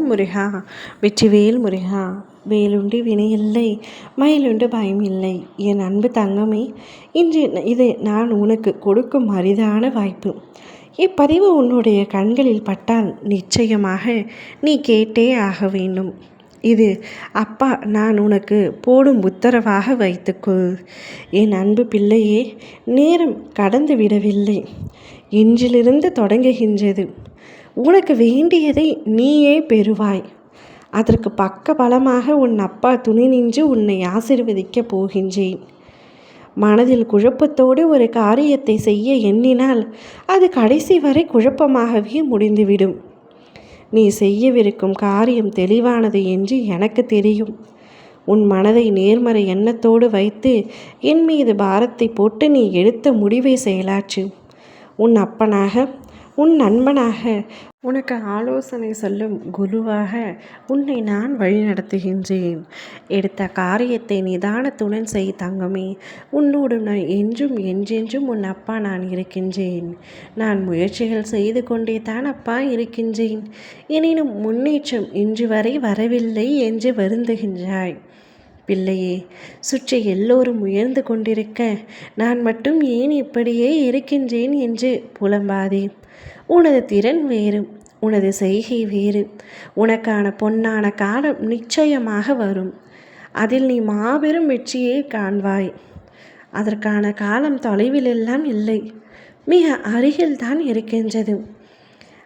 ஓம் முருகா. வெற்றிவேல் முருகா வேலுண்டு வினையில்லை மயிலுண்டு பயம் இல்லை என் அன்பு தங்கமே இன்று இது நான் உனக்கு கொடுக்கும் அரிதான வாய்ப்பு. இப்பதிவு உன்னுடைய கண்களில் பட்டால் நிச்சயமாக நீ கேட்டே ஆக வேண்டும். இது அப்பா நான் உனக்கு போடும் உத்தரவாக வைத்துக்கொள். என் அன்பு பிள்ளையே நேரம் கடந்து விடவில்லை. இன்றிலிருந்து தொடங்குகின்றது. உனக்கு வேண்டியதை நீயே பெறுவாய். அதற்கு பக்க பலமாக உன் அப்பா துணி நின்று உன்னை ஆசிர்வதிக்கப் போகின்றேன். மனதில் குழப்பத்தோடு ஒரு காரியத்தை செய்ய எண்ணினால் அது கடைசி வரை குழப்பமாகவே முடிந்துவிடும். நீ செய்யவிருக்கும் காரியம் தெளிவானது என்று எனக்கு தெரியும். உன் மனதை நேர்மறை எண்ணத்தோடு வைத்து என் மீது பாரத்தை போட்டு நீ எடுத்த முடிவை செயலாற்று. உன் அப்பனாக உன் நண்பனாக. உனக்கு ஆலோசனை சொல்லும் குருவாக உன்னை நான் வழிநடத்துகின்றேன். எடுத்த காரியத்தை நிதானத்துடன் செய் தங்கமே. உன்னோடு நான் என்றும் என்றென்றும் உன் அப்பா நான் இருக்கின்றேன். நான் முயற்சிகள் செய்து கொண்டே தான் அப்பா இருக்கின்றேன். எனினும் முன்னேற்றம் இன்று வரை வரவில்லை என்று வருந்துகின்றாய். பிள்ளையே சுற்றி எல்லோரும் உயர்ந்து கொண்டிருக்க நான் மட்டும் ஏன் இப்படியே இருக்கின்றேன் என்று புலம்பாதே. உனது திறன் வேறு உனது செய்கை வேறு. உனக்கான பொன்னான காலம் நிச்சயமாக வரும். அதில் நீ மாபெரும் வெற்றியை காண்பாய். அதற்கான காலம் தொலைவில் எல்லாம் இல்லை. மிக அருகில்தான் இருக்கின்றது.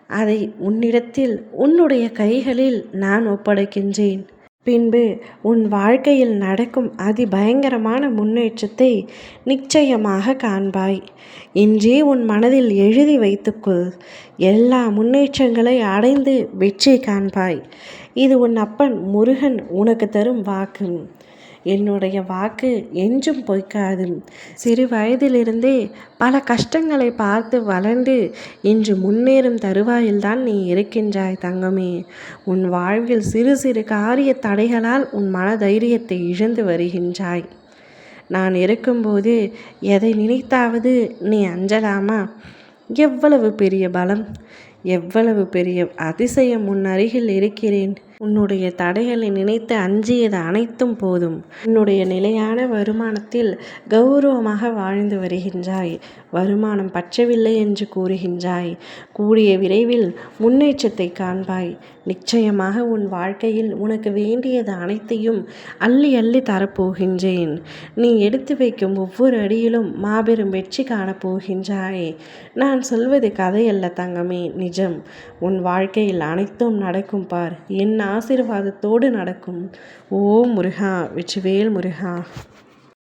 அதை உன்னிடத்தில் உன்னுடைய கைகளில் நான் ஒப்படைக்கின்றேன். பின்பு உன் வாழ்க்கையில் நடக்கும் அதிபயங்கரமான முன்னேற்றத்தை நிச்சயமாக காண்பாய். இன்றே உன் மனதில் எழுதி வைத்துக்கொள். எல்லா முன்னேற்றங்களை அடைந்து வெற்றி காண்பாய். இது உன் அப்பன் முருகன் உனக்கு தரும் வாக்கு. என்னுடைய வாக்கு என்றும் பொய்க்காது. சிறு வயதிலிருந்தே பல கஷ்டங்களை பார்த்து வளர்ந்து இன்று முன்னேறும் தருவாயில்தான் நீ இருக்கின்றாய் தங்கமே. உன் வாழ்வில் சிறு சிறு காரிய தடைகளால் உன் மன தைரியத்தை இழந்து வருகின்றாய். நான் இருக்கும்போது எதை நினைத்தாவது நீ அஞ்சலாமா? எவ்வளவு பெரிய பலம் எவ்வளவு பெரிய அதிசயம் உன் அருகில் இருக்கிறேன். உன்னுடைய தடைகளை நினைத்து அஞ்சியது அனைத்தும் போதும். உன்னுடைய நிலையான வருமானத்தில் கௌரவமாக வாழ்ந்து வருகின்றாய். வருமானம் பற்றவில்லை என்று கூறுகின்றாய். கூடிய விரைவில் முன்னேற்றத்தை காண்பாய். நிச்சயமாக உன் வாழ்க்கையில் உனக்கு வேண்டியது அனைத்தையும் அள்ளி அள்ளி தரப்போகின்றேன். நீ எடுத்து வைக்கும் ஒவ்வொரு அடியிலும் மாபெரும் வெற்றி காணப்போகின்றாய் நான் சொல்வது கதையல்ல தங்கமே நிஜம். உன் வாழ்க்கையில் அனைத்தும் நடக்கும் பார். என் ஆசீர்வாதத்தோடு நடக்கும். ஓ முருகா வெற்றிவேல் முருகா.